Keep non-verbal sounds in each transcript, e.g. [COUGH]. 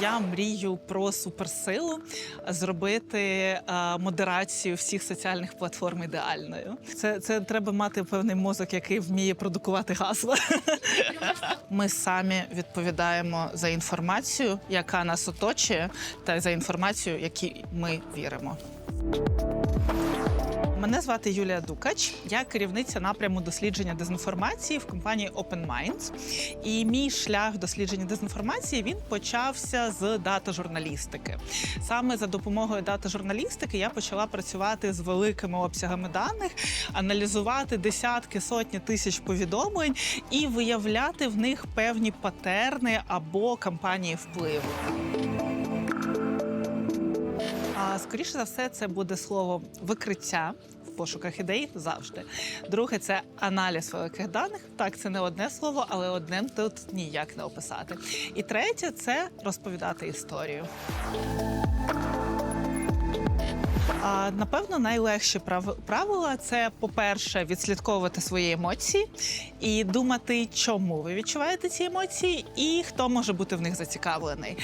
Я мрію про суперсилу зробити е, модерацію всіх соціальних платформ ідеальною. Це, це треба мати певний мозок, який вміє продукувати гасла. [LAUGHS] Ми самі відповідаємо за інформацію, яка нас оточує, та за інформацію, якій ми віримо. Мене звати Юлія Дукач. Я керівниця напряму дослідження дезінформації в компанії Open Minds. І мій шлях дослідження дезінформації він почався з дата журналістики. Саме за допомогою дата журналістики я почала працювати з великими обсягами даних, аналізувати десятки сотні тисяч повідомлень і виявляти в них певні патерни або кампанії впливу. А скоріше за все, це буде слово викриття в пошуках ідей завжди. Друге це аналіз великих даних. Так, це не одне слово, але одним тут ніяк не описати. І третє це розповідати історію. Напевно, найлегші правила це, по-перше, відслідковувати свої емоції і думати, чому ви відчуваєте ці емоції, і хто може бути в них зацікавлений.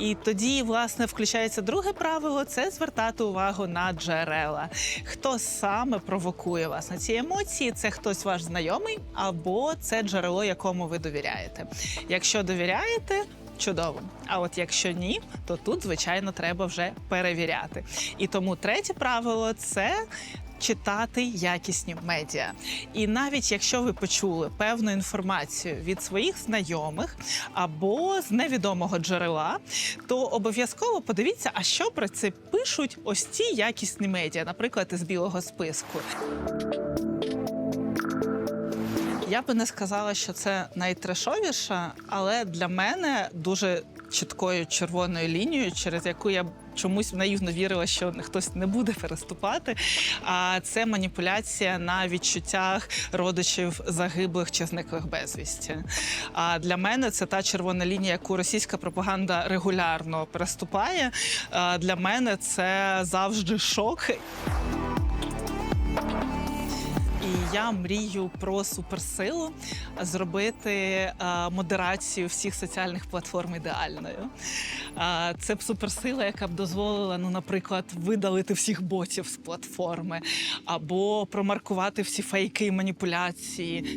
І тоді, власне, включається друге правило це звертати увагу на джерела. Хто саме провокує вас на ці емоції? Це хтось ваш знайомий або це джерело, якому ви довіряєте. Якщо довіряєте. Чудово. А от якщо ні, то тут, звичайно, треба вже перевіряти. І тому третє правило це. Читати якісні медіа, і навіть якщо ви почули певну інформацію від своїх знайомих або з невідомого джерела, то обов'язково подивіться, а що про це пишуть ось ці якісні медіа, наприклад, із білого списку. Я би не сказала, що це найтрешовіше, але для мене дуже чіткою червоною лінією, через яку я чомусь наївно вірила, що хтось не буде переступати. А це маніпуляція на відчуттях родичів загиблих чи зниклих безвісті. А для мене це та червона лінія, яку російська пропаганда регулярно переступає. А для мене це завжди шок. Я мрію про суперсилу зробити е, модерацію всіх соціальних платформ ідеальною. Е, це б суперсила, яка б дозволила, ну, наприклад, видалити всіх ботів з платформи або промаркувати всі фейки і маніпуляції.